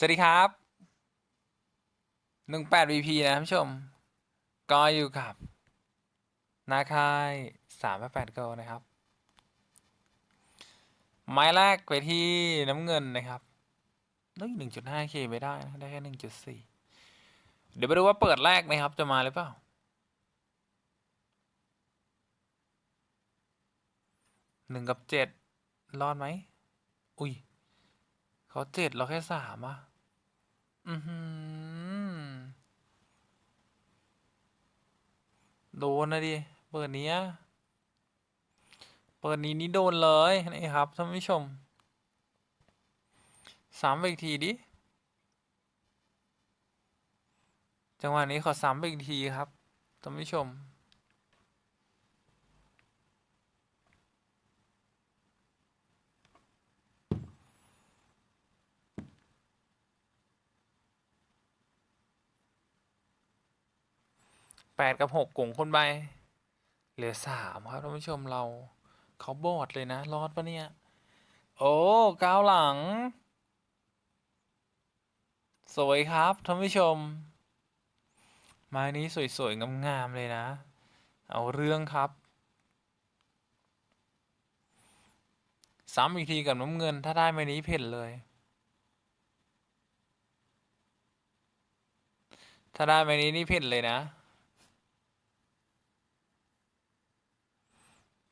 สวัสดีครับหนึ่งแปด VP นะท่านผู้ชม ก็อยู่กับ นาคายสามแปดเกนะครับ ไม้แรกไปที่น้ำเงินนะครับนึกหนึ่งจุดห้าเคไม่ได้นะ ได้แค่หนึ่งจุดสี่เดี๋ยวไปดูว่าเปิดแรกนะครับ จะมาหรือเปล่า หนึ่งกับเจ็ดรอดไหม อุ้ย เขาเจ็ดเราแค่สามอะ อือหือ โดนนะดิ เปิดเนี้ย เปิดนี้นี่โดนเลยนี่ครับท่านผู้ชม สามไปอีกทีดิ จังหวะนี้ขอสามไปอีกทีครับท่านผู้ชม แปดกับหกกงคนใบเหลือสามครับท่านผู้ชมเราเขาบอดเลยนะรอดปะเนี่ย โอ้ก้าวหลัง สวยครับท่านผู้ชม ไม้นี้สวย ๆ งาม ๆ เลยนะ เอาเรื่องครับซ้ำอีกทีกับน้ำเงินถ้าได้ไม้นี้เพ่นเลย ถ้าได้ไม้นี้นี่เพ่นเลยนะ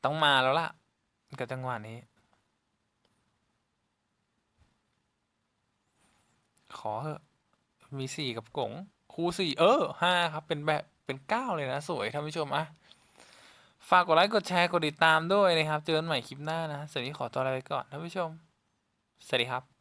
ต้องมาแล้วล่ะกับจังหวะนี้ ขอเถอะมีสี่กับกงคูสี่เออห้าครับ เป็นแบบเป็นเก้าเลยนะ สวยท่านผู้ชมอะฝากกดไลค์ กดแชร์ กดติดตามด้วยนะครับ เจอกันใหม่คลิปหน้านะสวัสดีขอตัวลาไปก่อนท่านผู้ชม สวัสดีครับ